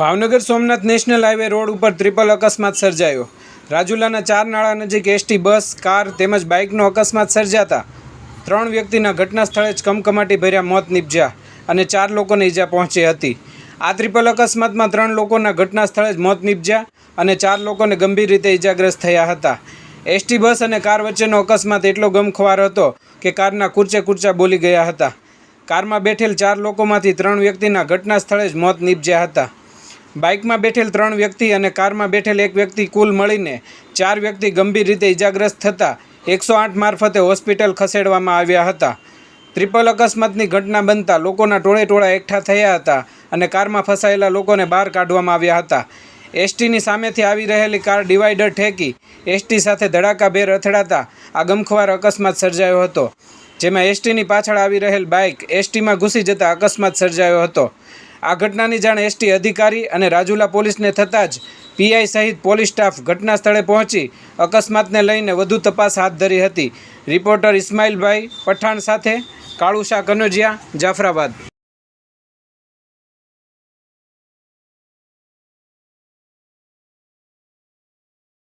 Bhavnagar Somnath national highway road ઉપર triple અકસ્માત સર્જાયો. રાજુલાના ચાર નાળા નજીક એસટી, બસ, કાર તેમજ બાઇકનો અકસ્માત સર્જાતા ત્રણ વ્યક્તિના ઘટના સ્થળે જ કમકમાટી ભર્યા મોત નીપજ્યા અને ચાર લોકોને ઈજા પહોંચી હતી. આ ટ્રિપલ અકસ્માતમાં ત્રણ લોકોના ઘટના સ્થળે જ મોત નીપજ્યા અને ચાર લોકોને ગંભીર રીતે ઈજાગ્રસ્ત થયા હતા. એસટી, બસ અને કાર વચ્ચેનો અકસ્માત એટલો ગમખ્વાર હતો કે કારના કુર્ચે કુર્ચા બોલી ગયા હતા. કારમાં બેઠેલ ચાર લોકોમાંથી ત્રણ વ્યક્તિના ઘટના સ્થળે જ મોત નીપજ્યા હતા. બાઇકમાં બેઠેલ ત્રણ વ્યક્તિ અને કારમાં બેઠેલ એક વ્યક્તિ કુલ મળીને ચાર વ્યક્તિ ગંભીર રીતે ઇજાગ્રસ્ત થતાં એકસો આઠ મારફતે હોસ્પિટલ ખસેડવામાં આવ્યા હતા. ટ્રિપલ અકસ્માતની ઘટના બનતા લોકોના ટોળે ટોળા એકઠા થયા હતા અને કારમાં ફસાયેલા લોકોને બહાર કાઢવામાં આવ્યા હતા. એસટીની સામેથી આવી રહેલી કાર ડિવાઈડર ઠેકી એસટી સાથે ધડાકાભેર અથડાતા આ ગમખ્વાર અકસ્માત સર્જાયો હતો, જેમાં એસટીની પાછળ આવી રહેલ બાઇક એસટીમાં ઘૂસી જતા અકસ્માત સર્જાયો હતો. આ ઘટનાની જાણ એસટી અધિકારી અને રાજુલા પોલીસને થતાં જ પીઆઈ સહિત પોલીસ સ્ટાફ ઘટના સ્થળે પહોંચી અકસ્માતને લઈને વધુ તપાસ હાથ ધરી હતી. રિપોર્ટર ઇસ્માઇલભાઈ પઠાણ સાથે કાળુશા કનોજિયા, જાફરાબાદ.